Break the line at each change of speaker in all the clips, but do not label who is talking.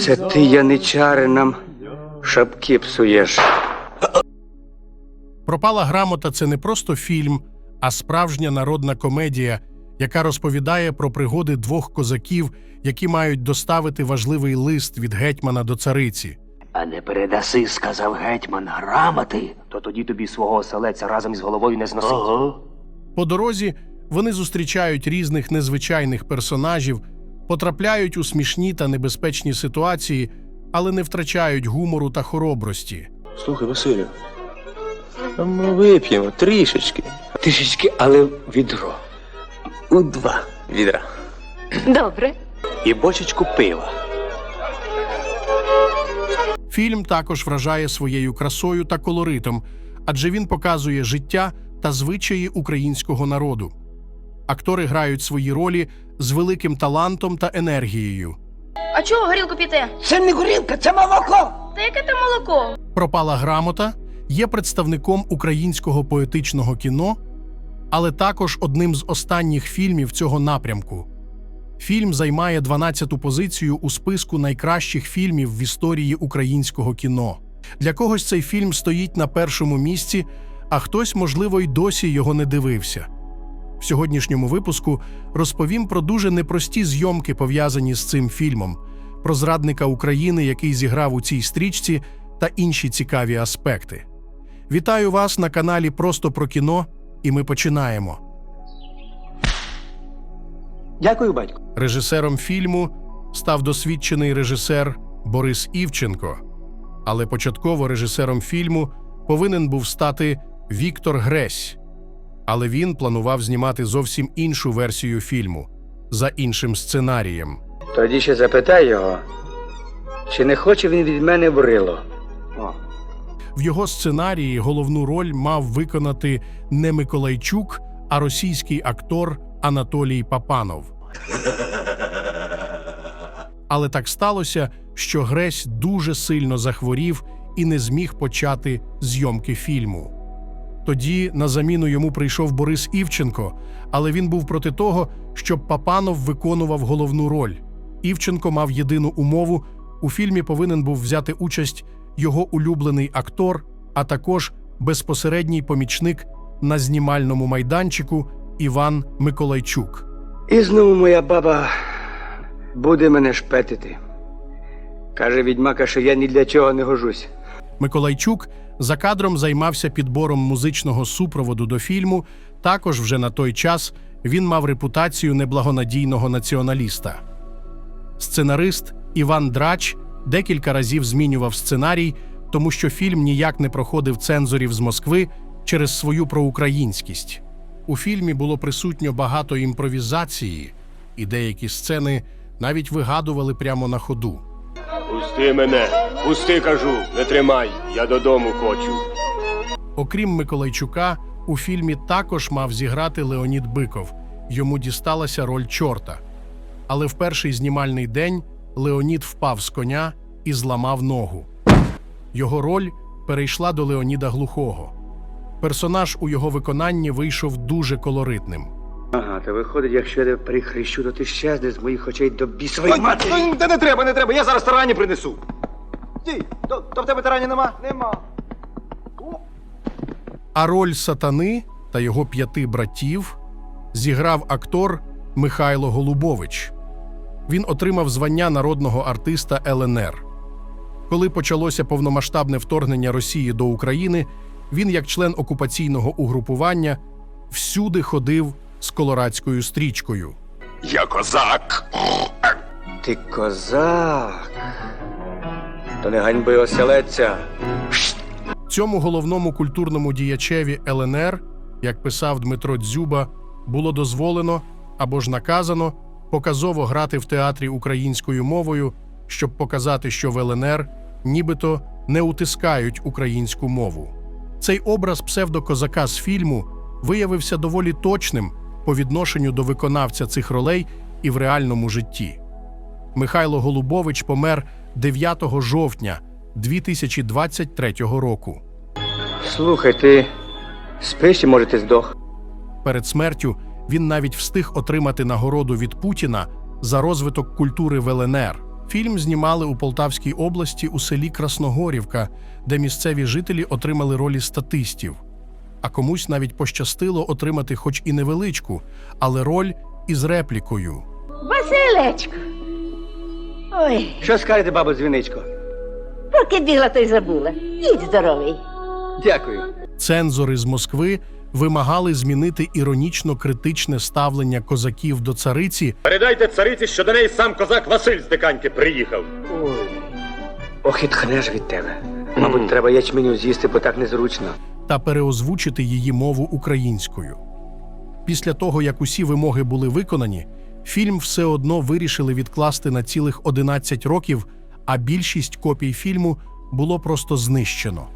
Це ти, яничари, нам шапки псуєш.
Пропала грамота це не просто фільм, а справжня народна комедія, яка розповідає про пригоди двох козаків, які мають доставити важливий лист від гетьмана до цариці.
А не передаси, сказав гетьман, грамоти, то тоді тобі свого оселеця разом із головою не зносить. Ого.
По дорозі вони зустрічають різних незвичайних персонажів, потрапляють у смішні та небезпечні ситуації, але не втрачають гумору та хоробрості.
Слухай, Василю, ми вип'ємо трішечки.
Трішечки, але відро.
У два відра.
Добре.
І бочечку пива.
Фільм також вражає своєю красою та колоритом, адже він показує життя та звичаї українського народу. Актори грають свої ролі з великим талантом та енергією.
А чого горілку п'єте?
Це не горілка, це молоко.
Та яке там молоко?
Пропала грамота є представником українського поетичного кіно, але також одним з останніх фільмів цього напрямку. Фільм займає 12-ту позицію у списку найкращих фільмів в історії українського кіно. Для когось цей фільм стоїть на першому місці, а хтось, можливо, й досі його не дивився. В сьогоднішньому випуску розповім про дуже непрості зйомки, пов'язані з цим фільмом, про зрадника України, який зіграв у цій стрічці, та інші цікаві аспекти. Вітаю вас на каналі Просто про кіно, і ми починаємо.
Дякую, батько.
Режисером фільму став досвідчений режисер Борис Івченко, але початково режисером фільму повинен був стати Віктор Гресь. Але він планував знімати зовсім іншу версію фільму за іншим сценарієм.
Тоді ще запитай його, чи не хоче він від мене брило.
О,
В його сценарії головну роль мав виконати не Миколайчук, а російський актор Анатолій Папанов. Але так сталося, що Гресь дуже сильно захворів і не зміг почати зйомки фільму. Тоді на заміну йому прийшов Борис Івченко, але він був проти того, щоб Папанов виконував головну роль. Івченко мав єдину умову: у фільмі повинен був взяти участь його улюблений актор, а також безпосередній помічник на знімальному майданчику Іван Миколайчук.
І знову моя баба буде мене шпетити. Каже відьмака, що я ні для чого не гожусь.
Миколайчук за кадром займався підбором музичного супроводу до фільму. Також вже на той час він мав репутацію неблагонадійного націоналіста. Сценарист Іван Драч декілька разів змінював сценарій, тому що фільм ніяк не проходив цензорів з Москви через свою проукраїнськість. У фільмі було присутньо багато імпровізації, і деякі сцени навіть вигадували прямо на ходу.
Пусти мене, пусти, кажу, не тримай, я додому хочу.
Окрім Миколайчука, у фільмі також мав зіграти Леонід Биков. Йому дісталася роль чорта. Але в перший знімальний день Леонід впав з коня і зламав ногу. Його роль перейшла до Леоніда Глухого. Персонаж у його виконанні вийшов дуже колоритним.
Ага, то виходить, якщо я тебе прихрещу, то ти щезне з моїх очей до бісової матері.
Та не треба, не треба, я зараз тарані принесу. Дій, то, то в тебе тарані нема? Нема.
А роль сатани та його п'яти братів зіграв актор Михайло Голубович. Він отримав звання народного артиста ЛНР. Коли почалося повномасштабне вторгнення Росії до України, він, як член окупаційного угрупування, всюди ходив з колорадською стрічкою.
Я козак.
Ти козак. То не ганьби оселедця.
Цьому головному культурному діячеві ЛНР, як писав Дмитро Дзюба, було дозволено або ж наказано показово грати в театрі українською мовою, щоб показати, що в ЛНР нібито не утискають українську мову. Цей образ псевдокозака з фільму виявився доволі точним по відношенню до виконавця цих ролей і в реальному житті. Михайло Голубович помер 9 жовтня 2023 року.
Слухай, ти спиш може ти здох?
Перед смертю він навіть встиг отримати нагороду від Путіна за розвиток культури в ЛНР. Фільм знімали у Полтавській області у селі Красногорівка, де місцеві жителі отримали ролі статистів. А комусь навіть пощастило отримати хоч і невеличку, але роль із реплікою.
Василечко. Ой,
Що скажете, бабо дзвіничко?
поки бігла, то й забула. Їдь здоровий.
Дякую.
Цензори з Москви вимагали змінити іронічно критичне ставлення козаків до цариці
Передайте цариці, що до неї сам козак Василь з Диканьки приїхав.
Ох, і тхне від тебе. Мабуть, треба ячменю з'їсти, бо так незручно.
та переозвучити її мову українською. Після того, як усі вимоги були виконані, фільм все одно вирішили відкласти на цілих 11 років, а більшість копій фільму було просто знищено.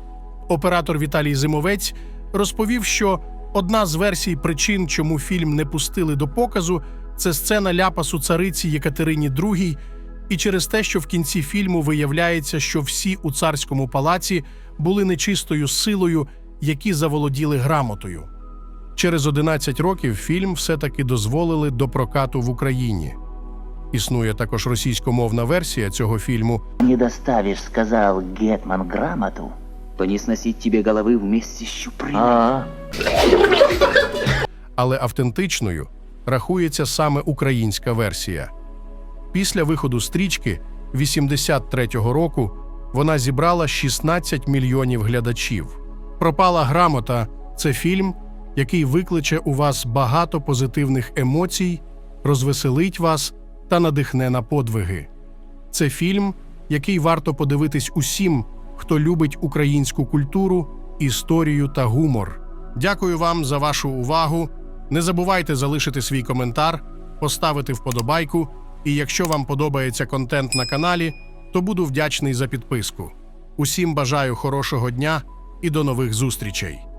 Оператор Віталій Зимовець розповів, що одна з версій причин, чому фільм не пустили до показу, це сцена ляпасу цариці Єкатерині II, і через те, що в кінці фільму виявляється, що всі у царському палаці були нечистою силою, які заволоділи грамотою. Через 11 років фільм все-таки дозволили до прокату в Україні. Існує також російськомовна версія цього фільму,
не доставишь, сказал Гетман грамоту, то не сносить тебе головы вместе с Чуприной.
А,
але автентичною рахується саме українська версія. Після виходу стрічки 83-го року вона зібрала 16 мільйонів глядачів. Пропала грамота це фільм, який викличе у вас багато позитивних емоцій, розвеселить вас та надихне на подвиги. Це фільм, який варто подивитись усім, хто любить українську культуру, історію та гумор. Дякую вам за вашу увагу. Не забувайте залишити свій коментар, поставити вподобайку. І якщо вам подобається контент на каналі, то буду вдячний за підписку. Усім бажаю хорошого дня і до нових зустрічей!